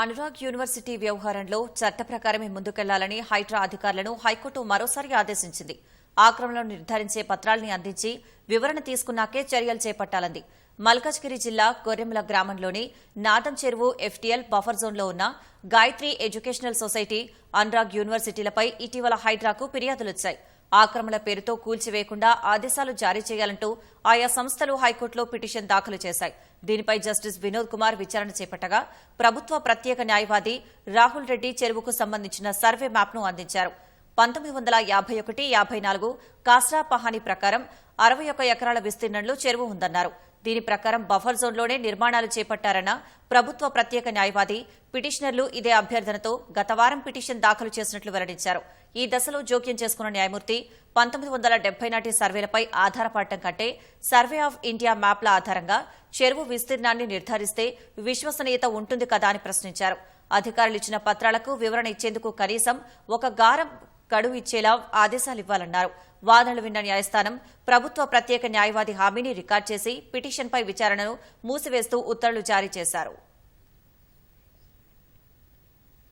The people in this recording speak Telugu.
అనురాగ్ యూనివర్సిటీ వ్యవహారంలో చట్ట ప్రకారమే ముందుకెళ్ళాలని హైడ్రా అధికారులను హైకోర్టు మరోసారి ఆదేశించింది. ఆక్రమణలో నిర్ధారించే పత్రాల్ని అందించి వివరణ తీసుకున్నాకే చర్యలు చేపట్టాలంది. మల్కాజ్గిరి జిల్లా గొర్రెముల గ్రామంలోని నాదం చెరువు ఎఫ్టీఎల్ బఫర్ జోన్లో ఉన్న గాయత్రి ఎడ్యుకేషనల్ సొసైటీ అనురాగ్ యూనివర్సిటీలపై ఇటీవల హైడ్రాకు ఫిర్యాదులొచ్చాయి. ఆక్రమణ పేరుతో కూల్చివేయకుండా ఆదేశాలు జారీ చేయాలంటూ ఆయా సంస్థలు హైకోర్టులో పిటిషన్ దాఖలు చేశాయి. దీనిపై జస్టిస్ వినోద్ కుమార్ విచారణ చేపట్టగా ప్రభుత్వ ప్రత్యేక న్యాయవాది రాహుల్ రెడ్డి చెరువుకు సంబంధించిన సర్వే మ్యాప్ను అందించారు. పంతొమ్మిది వందల యాభై ఒకటి యాభై నాలుగు కాస్రా పహానీ ప్రకారం అరవై ఒక ఎకరాల విస్తీర్ణంలో చెరువు ఉందన్నారు. దీని ప్రకారం బఫర్ జోన్లోనే నిర్మాణాలు చేపట్టారన్న ప్రభుత్వ ప్రత్యేక న్యాయవాది పిటిషనర్లు ఇదే అభ్యర్థనతో గత వారం పిటిషన్ దాఖలు చేసినట్లు వెల్లడించారు. ఈ దశలో జోక్యం చేసుకున్న న్యాయమూర్తి పంతొమ్మిది వందల డెబ్బై నాటి సర్వేలపై ఆధారపడటం కంటే సర్వే ఆఫ్ ఇండియా మ్యాప్ల ఆధారంగా చెరువు విస్తీర్ణాన్ని నిర్ధారిస్తే విశ్వసనీయత ఉంటుంది కదా అని ప్రశ్నించారు. అధికారులు ఇచ్చిన పత్రాలకు వివరణ ఇచ్చేందుకు కనీసం ఒక గారం గడువు ఇచ్చేలా ఆదేశాలివ్వాలన్నారు. వాదనలు విన్న న్యాయస్థానం ప్రభుత్వ ప్రత్యేక న్యాయవాది హామీని రికార్డు చేసి పిటిషన్పై విచారణను మూసివేస్తూ ఉత్తర్వులు జారీ చేశారు.